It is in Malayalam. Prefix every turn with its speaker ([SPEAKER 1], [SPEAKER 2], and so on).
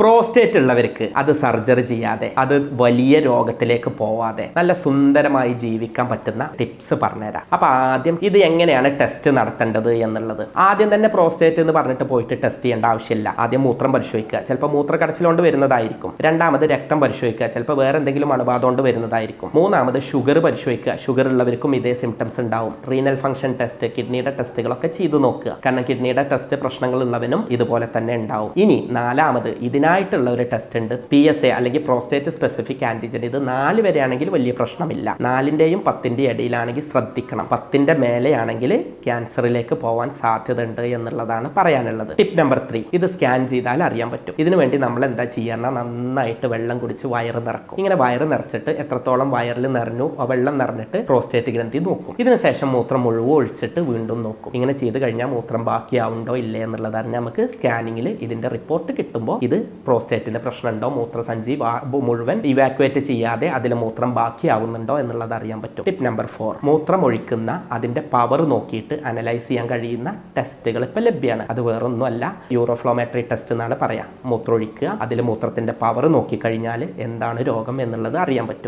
[SPEAKER 1] പ്രോസ്റ്റേറ്റ് ഉള്ളവർക്ക് അത് സർജറി ചെയ്യാതെ അത് വലിയ രോഗത്തിലേക്ക് പോവാതെ നല്ല സുന്ദരമായി ജീവിക്കാൻ പറ്റുന്ന ടിപ്സ് പറഞ്ഞുതരാം. അപ്പൊ ആദ്യം ഇത് എങ്ങനെയാണ് ടെസ്റ്റ് നടത്തേണ്ടത് എന്നുള്ളത്. ആദ്യം തന്നെ പ്രോസ്റ്റേറ്റ് എന്ന് പറഞ്ഞിട്ട് പോയിട്ട് ടെസ്റ്റ് ചെയ്യേണ്ട ആവശ്യമില്ല. ആദ്യം മൂത്രം പരിശോധിക്കുക. ചിലപ്പോൾ മൂത്രക്കടച്ചിലുകൊണ്ട് വരുന്നതായിരിക്കും. രണ്ടാമത് രക്തം പരിശോധിക്കുക. ചിലപ്പോൾ വേറെ എന്തെങ്കിലും അണുബാധ കൊണ്ട് വരുന്നതായിരിക്കും. മൂന്നാമത് ഷുഗർ പരിശോധിക്കുക. ഷുഗർ ഉള്ളവർക്കും ഇതേ സിംറ്റംസ് ഉണ്ടാവും. റീനൽ ഫംഗ്ഷൻ ടെസ്റ്റ് കിഡ്നിയുടെ ടെസ്റ്റുകളൊക്കെ ചെയ്തു നോക്കുക. കാരണം കിഡ്നിയുടെ ടെസ്റ്റ് പ്രശ്നങ്ങൾ ഉള്ളവനും ഇതുപോലെ തന്നെ ഉണ്ടാവും. ഇനി നാലാമത് ഇതിനായിട്ടുള്ള ഒരു ടെസ്റ്റ് ഉണ്ട്. പി എസ് എ അല്ലെങ്കിൽ പ്രോസ്റ്റേറ്റ് സ്പെസിഫിക് ആന്റിജൻ ഇത് നാല് വരെയാണെങ്കിൽ വലിയ പ്രശ്നമില്ല. നാലിന്റെയും പത്തിന്റെയും ഇടയിലാണെങ്കിൽ ശ്രദ്ധിക്കണം. പത്തിന്റെ മേലെയാണെങ്കിൽ ക്യാൻസറിലേക്ക് പോകാൻ സാധ്യത ഉണ്ട് എന്നുള്ളതാണ് പറയാനുള്ളത്. ടിപ്പ് നമ്പർ ത്രീ ഇത് സ്കാൻ ചെയ്താൽ അറിയാൻ പറ്റും. ഇതിനു വേണ്ടി നമ്മൾ എന്താ ചെയ്യണം? നന്നായിട്ട് വെള്ളം കുടിച്ച് വയറ് നിറക്കും. ഇങ്ങനെ വയറ് നിറച്ചിട്ട് എത്രത്തോളം വയറിൽ നിറഞ്ഞു ആ വെള്ളം നിറഞ്ഞിട്ട് പ്രോസ്റ്റേറ്റ് ഗ്രന്ഥി നോക്കും. ഇതിന് ശേഷം മൂത്രം മുഴുവൻ ഒഴിച്ചിട്ട് വീണ്ടും നോക്കും. ഇങ്ങനെ ചെയ്ത് കഴിഞ്ഞാൽ മൂത്രം ബാക്കിയാവുണ്ടോ ഇല്ലേ എന്നുള്ളതാണ് നമുക്ക് സ്കാനിങ്ങിൽ ഇതിന്റെ റിപ്പോർട്ട് കിട്ടുമ്പോൾ ഇത് പ്രോസ്റ്റേറ്റിന്റെ പ്രശ്നമുണ്ടോ? മൂത്രസഞ്ചി മുഴുവൻ ഇവാക്വേറ്റ് ചെയ്യാതെ അതിൽ മൂത്രം ബാക്കിയാവുന്നുണ്ടോ എന്നുള്ളത് അറിയാൻ പറ്റും. ടിപ്പ് നമ്പർ ഫോർ മൂത്രം ഒഴിക്കുന്ന അതിന്റെ പവർ നോക്കിയിട്ട് അനലൈസ് ചെയ്യാൻ കഴിയുന്ന ടെസ്റ്റുകൾ ഇപ്പം ലഭ്യമാണ് അത് വേറൊന്നുമല്ല. യൂറോഫ്ലോമാട്രി ടെസ്റ്റ് എന്നാണ് പറയാം. മൂത്രം ഒഴിക്കുക അതിൽ മൂത്രത്തിന്റെ പവർ നോക്കിക്കഴിഞ്ഞാൽ എന്താണ് രോഗം എന്നുള്ളത് അറിയാൻ പറ്റും.